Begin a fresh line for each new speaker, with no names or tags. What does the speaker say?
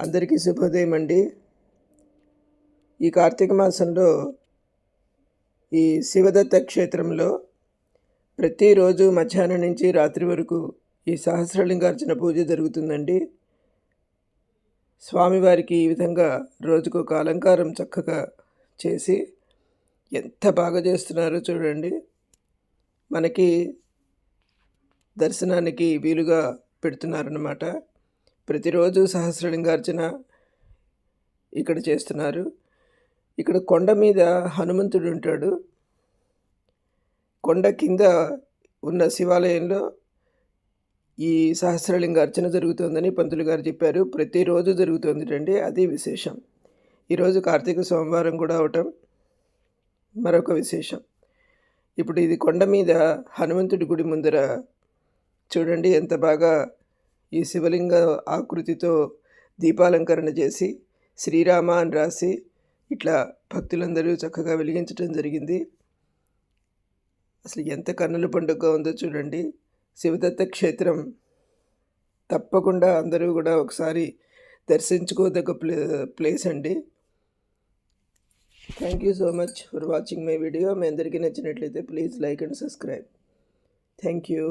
అందరికీ శుభోదయం అండి. ఈ కార్తీక మాసంలో ఈ శివదత్త క్షేత్రంలో ప్రతిరోజు మధ్యాహ్నం నుంచి రాత్రి వరకు ఈ సహస్రలింగార్చన పూజ జరుగుతుందండి. స్వామివారికి ఈ విధంగా రోజుకు ఒక అలంకారం చక్కగా చేసి ఎంత బాగా చేస్తున్నారో చూడండి. మనకి దర్శనానికి వీలుగా పెడుతున్నారన్నమాట. ప్రతిరోజు సహస్రలింగార్చన ఇక్కడ చేస్తున్నారు. ఇక్కడ కొండ మీద హనుమంతుడు ఉంటాడు. కొండ కింద ఉన్న శివాలయంలో ఈ సహస్రలింగ అర్చన జరుగుతుందని పంతులు గారు చెప్పారు. ప్రతిరోజు జరుగుతుంది అండి అది విశేషం. ఈరోజు కార్తీక సోమవారం కూడా అవటం మరొక విశేషం. ఇప్పుడు ఇది కొండ మీద హనుమంతుడి గుడి ముందర చూడండి ఎంత బాగా ఈ శివలింగ ఆకృతితో దీపాలంకరణ చేసి శ్రీరామ అని రాసి ఇట్లా భక్తులందరూ చక్కగా వెలిగించడం జరిగింది. అసలు ఎంత కన్నుల పండుగ ఉందో చూడండి. శివదత్త క్షేత్రం తప్పకుండా అందరూ కూడా ఒకసారి దర్శించుకోదగ్గ ప్లే ప్లేస్ అండి. Thank you so much for watching my video. మీ అందరికీ నచ్చినట్లయితే please like and subscribe. Thank you.